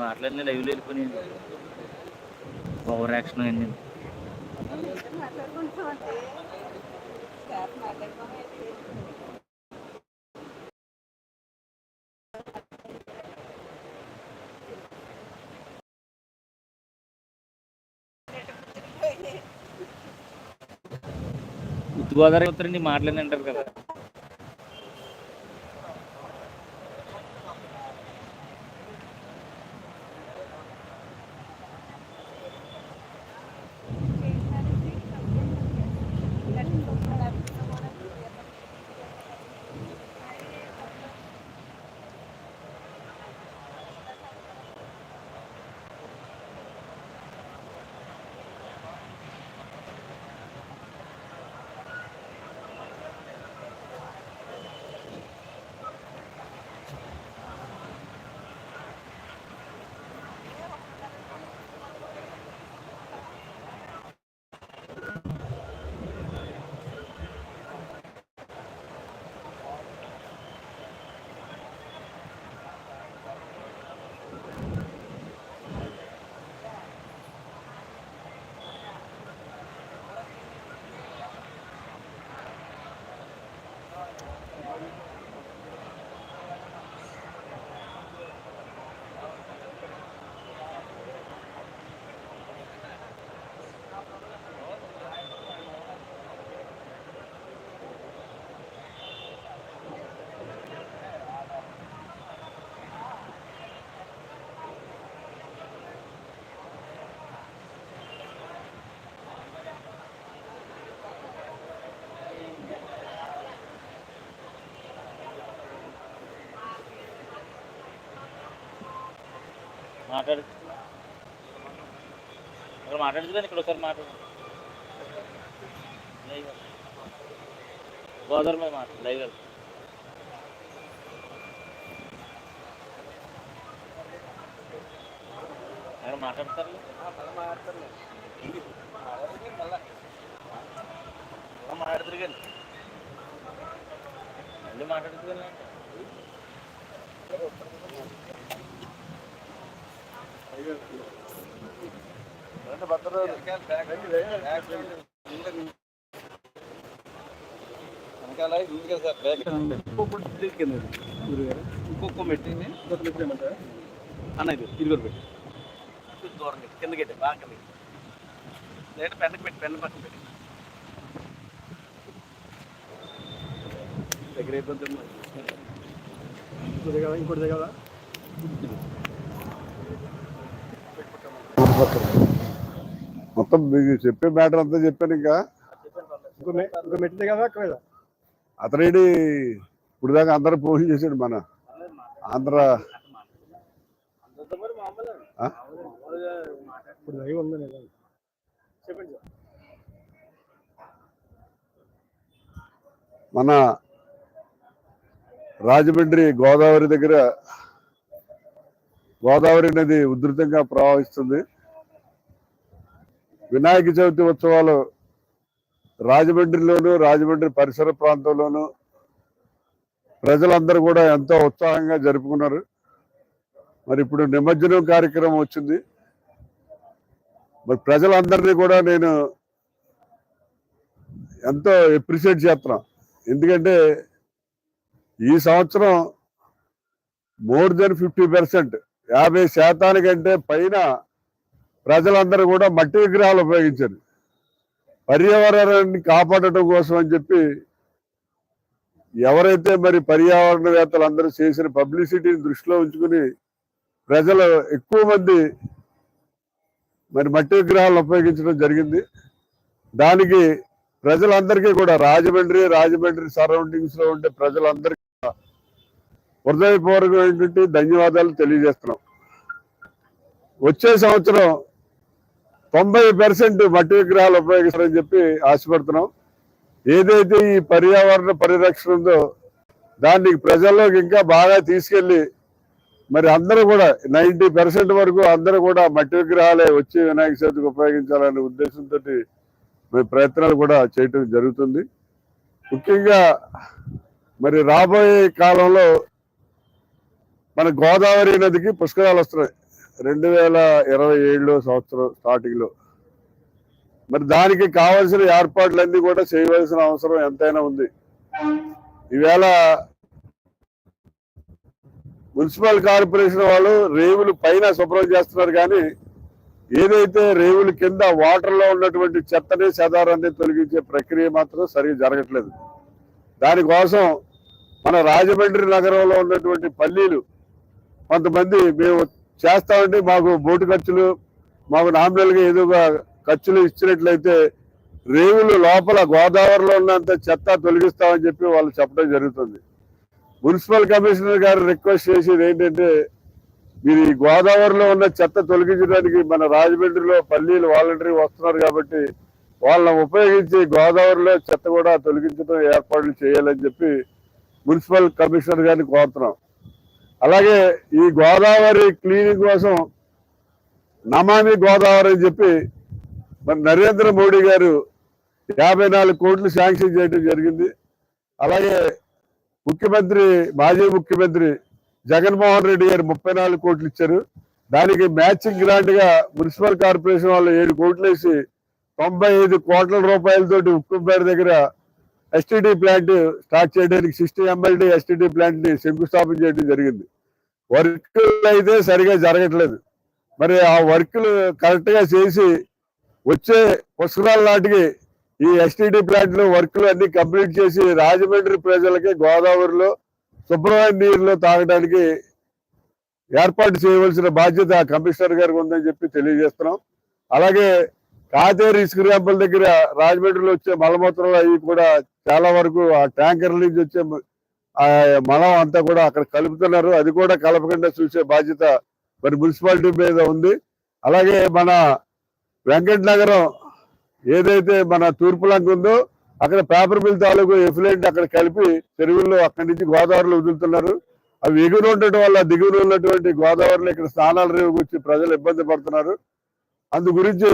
మాట్లాడిన లైవ్లో వెళ్ళిపోయి ఓవర్ యాక్షన్ అయింది. మాట్లాడుకుంటామంటే స్టాఫ్ మాట్లాడుకోవాలి ఉత్తరండి మాట్లాడి అంటారు కదా. మాట్లాడు. ఇక్కడ మాట్లాడుతుంది ఇక్కడ ఒకసారి మాట్లాడు. గోదావరి మీద మాట్లాడు లైవ్ అక్కడ మాట్లాడతారు? మాట్లాడతారు మాట్లాడుతారు కానీ? మళ్ళీ మాట్లాడుతుంది కానీ. ఇంకొక మెట్టింది అన్న ఇది ఇదిగో పెట్టి. దూరం కింద పెట్టి బాగా కింద లేదా పెన్నుకి పెట్టి పెన్ను పక్కన పెట్టి. దగ్గర అయిపోతుంది ఇంకోటి దగ్గర మొత్తం మీకు చెప్పే మ్యాటర్ అంతా చెప్పాను ఇంకా. దగ్గర అక్కడ అతనేడి ఇప్పుడు దాకా అందరూ ఫోన్ చేశాడు మన ఆంధ్ర మన రాజమండ్రి గోదావరి దగ్గర గోదావరి నది ఉధృతంగా ప్రవహిస్తుంది. వినాయక చవితి ఉత్సవాలు రాజమండ్రిలోను రాజమండ్రి పరిసర ప్రాంతంలోను ప్రజలందరూ కూడా ఎంతో ఉత్సాహంగా జరుపుకున్నారు. మరి ఇప్పుడు నిమజ్జనం కార్యక్రమం వచ్చింది. మరి ప్రజలందరినీ కూడా నేను ఎంతో ఎప్రిషియేట్ చేస్తున్నా. ఎందుకంటే ఈ సంవత్సరం మోర్ దెన్ ఫిఫ్టీ పర్సెంట్ యాభై శాతానికంటే పైన ప్రజలందరూ కూడా మట్టి విగ్రహాలు ఉపయోగించారు. పర్యావరణాన్ని కాపాడటం కోసం అని చెప్పి ఎవరైతే మరి పర్యావరణవేత్తలు అందరూ చేసిన పబ్లిసిటీని దృష్టిలో ఉంచుకుని ప్రజలు ఎక్కువ మంది మరి మట్టి విగ్రహాలను ఉపయోగించడం జరిగింది. దానికి ప్రజలందరికీ కూడా రాజమండ్రి రాజమండ్రి సరౌండింగ్స్లో ఉండే ప్రజలందరికీ హృదయపూర్వకమైనటువంటి ధన్యవాదాలు తెలియజేస్తున్నాం. వచ్చే సంవత్సరం తొంభై పర్సెంట్ మట్టి విగ్రహాలు ఉపయోగిస్తారని చెప్పి ఆశపడుతున్నాం. ఏదైతే ఈ పర్యావరణ పరిరక్షణ ఉందో దాన్ని ప్రజల్లోకి ఇంకా బాగా తీసుకెళ్ళి మరి అందరూ కూడా నైంటీ పర్సెంట్ వరకు అందరూ కూడా మట్టి విగ్రహాలే వచ్చి వినాయక చవితికి ఉపయోగించాలనే ఉద్దేశంతో మరి ప్రయత్నాలు కూడా చేయటం జరుగుతుంది. ముఖ్యంగా మరి రాబోయే కాలంలో మన గోదావరి నదికి పుష్కరాలు వస్తున్నాయి. రెండు వేల ఇరవై ఏడులో సంవత్సరం స్టార్టింగ్లో. మరి దానికి కావాల్సిన ఏర్పాట్లన్నీ కూడా చేయవలసిన అవసరం ఎంతైనా ఉంది. ఈవేళ మున్సిపల్ కార్పొరేషన్ వాళ్ళు రేవులు పైన శుభ్రం చేస్తున్నారు కానీ ఏదైతే రేవుల కింద వాటర్లో ఉన్నటువంటి చెత్తని చెదారాన్ని తొలగించే ప్రక్రియ మాత్రం సరిగ్గా జరగట్లేదు. దానికోసం మన రాజమండ్రి నగరంలో ఉన్నటువంటి పల్లీలు కొంతమంది మేము చేస్తామంటే మాకు బోటు ఖర్చులు మాకు నామినల్గా ఏదో ఖర్చులు ఇచ్చినట్లయితే రేవులు లోపల గోదావరిలో ఉన్నంత చెత్త తొలగిస్తామని చెప్పి వాళ్ళు చెప్పడం జరుగుతుంది. మున్సిపల్ కమిషనర్ గారు రిక్వెస్ట్ చేసేది ఏంటంటే మీరు ఈ గోదావరిలో ఉన్న చెత్త తొలగించడానికి మన రాజమండ్రిలో పల్లీలు వాలంటరీ వస్తున్నారు కాబట్టి వాళ్ళని ఉపయోగించి గోదావరిలో చెత్త కూడా తొలగించడం ఏర్పాట్లు చేయాలని చెప్పి మున్సిపల్ కమిషనర్ గారిని కోరుతున్నాం. అలాగే ఈ గోదావరి క్లీనింగ్ కోసం నమామి గోదావరి అని చెప్పి మరి నరేంద్ర మోడీ గారు యాభై నాలుగు కోట్లు శాంక్షన్ చేయడం జరిగింది. అలాగే ముఖ్యమంత్రి మాజీ ముఖ్యమంత్రి జగన్మోహన్ రెడ్డి గారు ముప్పై నాలుగు కోట్లు ఇచ్చారు. దానికి మ్యాచింగ్ గ్రాంట్గా మున్సిపల్ కార్పొరేషన్ వాళ్ళు ఏడు కోట్లు వేసి తొంభై ఐదు కోట్ల రూపాయలతోటి ఉక్కుపేట దగ్గర ఎస్టీడీ ప్లాంట్ స్టార్ట్ చేయడానికి సిక్స్టీ ఎంఎల్డీ ఎస్టీడీ ప్లాంట్ని శంకుస్థాపన చేయడం జరిగింది. వర్క్లు అయితే సరిగా జరగట్లేదు. మరి ఆ వర్క్లు కరెక్ట్గా చేసి వచ్చే పుష్కరాల నాటికి ఈ ఎస్టీడీ ప్లాంట్లు వర్క్లు అన్ని కంప్లీట్ చేసి రాజమండ్రి ప్రజలకి గోదావరిలో శుభ్రమైన నీరులో తాగడానికి ఏర్పాటు చేయవలసిన బాధ్యత కమిషనర్ గారికి ఉందని చెప్పి తెలియజేస్తున్నాం. అలాగే కాతేరు ఇసుక ర్యాంపుల దగ్గర రాజమండ్రిలో వచ్చే మలమూత్రాలు అవి కూడా చాలా వరకు ఆ ట్యాంకర్ నుంచి వచ్చే మనం ఆ అంతా కూడా అక్కడ కలుపుతున్నారు. అది కూడా కలపకుండా చూసే బాధ్యత మరి మున్సిపాలిటీ మీద ఉంది. అలాగే మన వెంకట నగరం ఏదైతే మన తూర్పు లంక ఉందో అక్కడ పేపర్ మిల్ తాలూకు ఎఫ్లెంట్ అక్కడ కలిపి చెరువుల్లో అక్కడి నుంచి గోదావరిలో వదులుతున్నారు. అవి ఎగురు ఉండటం వల్ల దిగురు ఉన్నటువంటి గోదావరిలో ఇక్కడ స్నానాలు రేపు వచ్చి ప్రజలు ఇబ్బంది పడుతున్నారు. అందు గురించి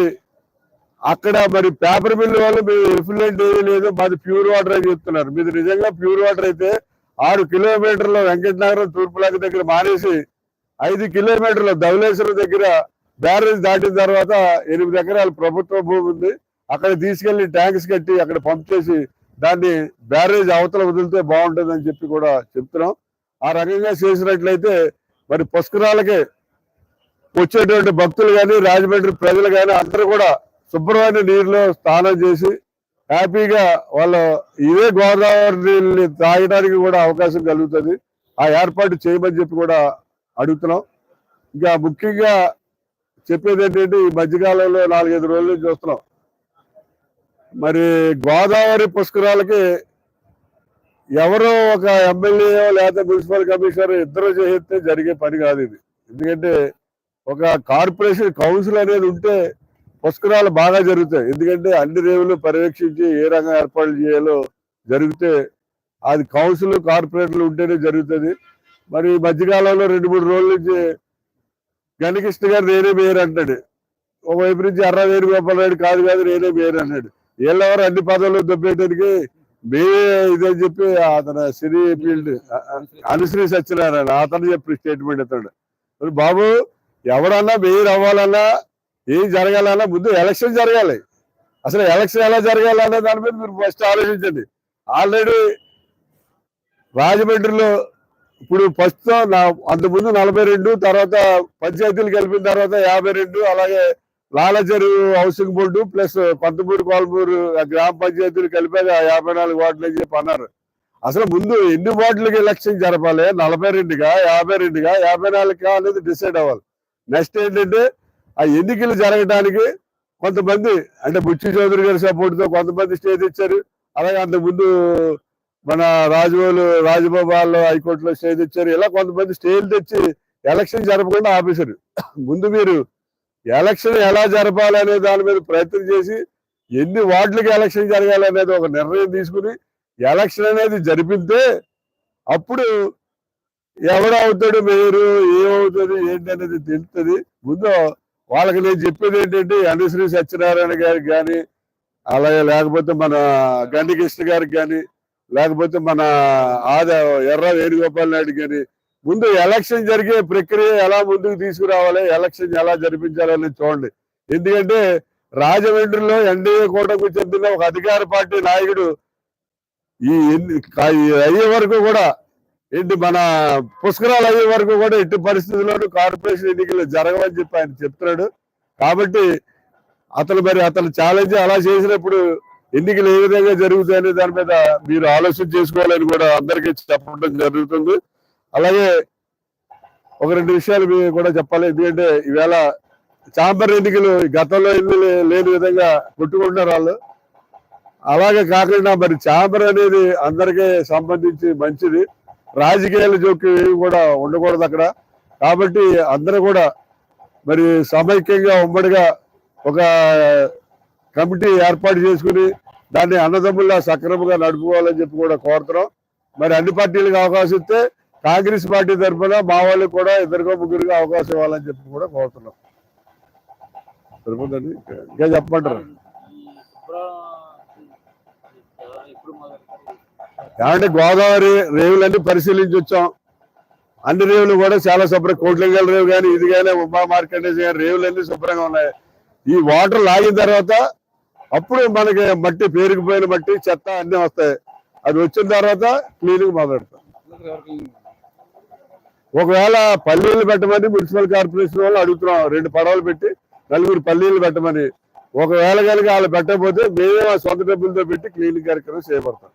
అక్కడ మరి పేపర్ మిల్ వాళ్ళు మీరు ఎఫ్లెంట్ ఏమీ లేదు. మాది ప్యూర్ వాటర్ అని చెప్తున్నారు. మీది నిజంగా ప్యూర్ వాటర్ అయితే ఆరు కిలోమీటర్ల వెంకటనగరం తూర్పులాక దగ్గర మానేసి ఐదు కిలోమీటర్ల ధవలేశ్వరం దగ్గర బ్యారేజ్ దాటిన తర్వాత ఎనిమిది ఎకరాల ప్రభుత్వ భూమి ఉంది. అక్కడ తీసుకెళ్ళి ట్యాంక్స్ కట్టి అక్కడ పంప్ చేసి దాన్ని బ్యారేజ్ అవతల వదిలితే బాగుంటుంది అని చెప్పి కూడా చెప్తున్నాం. ఆ రకంగా చేసినట్లయితే మరి పుష్కరాలకి వచ్చేటువంటి భక్తులు కానీ రాజమండ్రి ప్రజలు కానీ అందరూ కూడా శుభ్రమైన నీరులో స్నానం చేసి హ్యాపీగా వాళ్ళు ఇదే గోదావరి నీళ్ళని తాగడానికి కూడా అవకాశం కలుగుతుంది. ఆ ఏర్పాటు చేయమని చెప్పి కూడా అడుగుతున్నాం. ఇంకా ముఖ్యంగా చెప్పేది ఏంటంటే ఈ మధ్యకాలంలో నాలుగైదు రోజుల నుంచి చూస్తున్నాం. మరి గోదావరి పుష్కరాలకి ఎవరో ఒక ఎమ్మెల్యే లేదా మున్సిపల్ కమిషనర్ ఇద్దరు చేస్తే జరిగే పని కాదు ఇది. ఎందుకంటే ఒక కార్పొరేషన్ కౌన్సిల్ అనేది ఉంటే పుష్కరాలు బాగా జరుగుతాయి. ఎందుకంటే అన్ని రేవులు పర్యవేక్షించి ఏ రంగం ఏర్పాట్లు చేయాలో జరిగితే అది కౌన్సిల్ కార్పొరేట్లు ఉంటేనే జరుగుతుంది. మరి ఈ మధ్యకాలంలో రెండు మూడు రోజుల నుంచి గణకృష్ణ గారు నేనే మేయర్ అంటాడు. ఒకవైపు నుంచి అర్ర వేణుగోపాల్ రెడ్డి కాదు కాదు నేనే మేయర్ అన్నాడు వీళ్ళెవరు అన్ని పదవులు దొబ్బేయడానికి మే ఇదని చెప్పి అతను సిరి ఫీల్డ్ అనుశ్రీ సత్యనారాయణ అతను చెప్పి స్టేట్మెంట్ ఇస్తాడు బాబు ఎవరన్నా మేయర్ అవ్వాలన్నా ఏం జరగాలన్నా ముందు ఎలక్షన్ జరగాలి. అసలు ఎలక్షన్ ఎలా జరగాలనే దాని మీద మీరు ఫస్ట్ ఆలోచించండి. ఆల్రెడీ రాజమండ్రిలో ఇప్పుడు ప్రస్తుతం నా అంతకుముందు నలభై రెండు తర్వాత పంచాయతీలు కలిపిన తర్వాత యాభై రెండు అలాగే Lalacheru housing board plus Pantamuru Kolmuru ఆ గ్రామ పంచాయతీలు కలిపాక యాభై నాలుగు వార్డులు అని చెప్పి అన్నారు. అసలు ముందు ఎన్ని వార్డులకి ఎలక్షన్ జరపాలి? నలభై రెండుగా యాభై రెండుగా యాభై నాలుగుగా అనేది డిసైడ్ అవ్వాలి. నెక్స్ట్ ఏంటంటే ఆ ఎన్నికలు జరగడానికి కొంతమంది అంటే బుచ్చి చౌదరి గారి సపోర్ట్తో కొంతమంది స్టే తెచ్చారు. అలాగే అంతకుముందు మన రాజమౌళి రాజభవన్లో హైకోర్టులో స్టే తెచ్చారు. ఇలా కొంతమంది స్టేలు తెచ్చి ఎలక్షన్ జరపకుండా ఆపేశారు. ముందు మీరు ఎలక్షన్ ఎలా జరపాలి అనే దాని మీద ప్రయత్నం చేసి ఎన్ని వార్డులకి ఎలక్షన్ జరగాలి అనేది ఒక నిర్ణయం తీసుకుని ఎలక్షన్ అనేది జరిపితే అప్పుడు ఎవడవుతాడు మీరు ఏమవుతుంది ఏంటి అనేది తెలుస్తుంది ముందు వాళ్ళకి నేను చెప్పేది ఏంటంటే అనుశ్రీ సత్యనారాయణ గారికి కానీ అలాగే లేకపోతే మన గండికృష్ణ గారికి కానీ లేకపోతే మన ఆద ఎర్ర వేణుగోపాల్ నాయుడు కానీ ముందు ఎలక్షన్ జరిగే ప్రక్రియ ఎలా ముందుకు తీసుకురావాలి ఎలక్షన్ ఎలా జరిపించాలని చూడండి. ఎందుకంటే రాజమండ్రిలో ఎన్డీఏ కూటమికి చెందిన ఒక అధికార పార్టీ నాయకుడు ఈ ఎన్ని- ఈ అయ్యే వరకు కూడా ఏంటి మన పుష్కరాలు అయ్యే వరకు కూడా ఎట్టి పరిస్థితుల్లోనూ కార్పొరేషన్ ఎన్నికలు జరగవని చెప్పి ఆయన చెప్తున్నాడు. కాబట్టి అతను మరి అతను ఛాలెంజ్ అలా చేసినప్పుడు ఎన్నికలు ఏ విధంగా జరుగుతాయనే దాని మీద మీరు ఆలోచన చేసుకోవాలని కూడా అందరికీ చెప్పడం జరుగుతుంది. అలాగే ఒక రెండు విషయాలు మీరు కూడా చెప్పాలి. ఎందుకంటే ఈవేళ ఛాంబర్ ఎన్నికలు గతంలో ఎన్ని లేని విధంగా కొట్టుకుంటున్నారు వాళ్ళు. అలాగే కాకుండా మరి ఛాంబర్ అనేది అందరికీ సంబంధించి మంచిది. రాజకీయాల జోక్యం ఏవి కూడా ఉండకూడదు అక్కడ. కాబట్టి అందరూ కూడా మరి సమైక్యంగా ఉమ్మడిగా ఒక కమిటీ ఏర్పాటు చేసుకుని దాన్ని అన్నదమ్ముల్లా సక్రమంగా నడుపుకోవాలని చెప్పి కూడా కోరుతున్నాం. మరి అన్ని పార్టీలకు అవకాశం ఇస్తే కాంగ్రెస్ పార్టీ తరఫున మా వాళ్ళకి కూడా ఇద్దరికో ముగ్గురికి అవకాశం ఇవ్వాలని చెప్పి కూడా కోరుతున్నాం. సరిపోతుంది ఇంకా చెప్పమంటారు ఇప్పుడు మొదలు ఏమంటే గోదావరి రేవులన్నీ పరిశీలించి వచ్చాం. అన్ని రేవులు కూడా చాలా శుభ్రం. కోట్లింగల రేవు కానీ ఇది కానీ ఉమా మార్కెటేజ్ కానీ రేవులన్నీ శుభ్రంగా ఉన్నాయి. ఈ వాటర్ లాగిన తర్వాత అప్పుడు మనకి మట్టి పేరుకుపోయిన మట్టి చెత్త అన్నీ వస్తాయి. అది వచ్చిన తర్వాత క్లీనింగ్ మొదలెడతాం. ఒకవేళ పల్లీలు పెట్టమని మున్సిపల్ కార్పొరేషన్ వాళ్ళు అడుగుతున్నాం. రెండు పడవలు పెట్టి నలుగురు పల్లీలు పెట్టమని. ఒకవేళ కనుక వాళ్ళు పెట్టకపోతే మేమే మా సొంత డబ్బులతో పెట్టి క్లీనింగ్ కార్యక్రమం చేయబడతాం.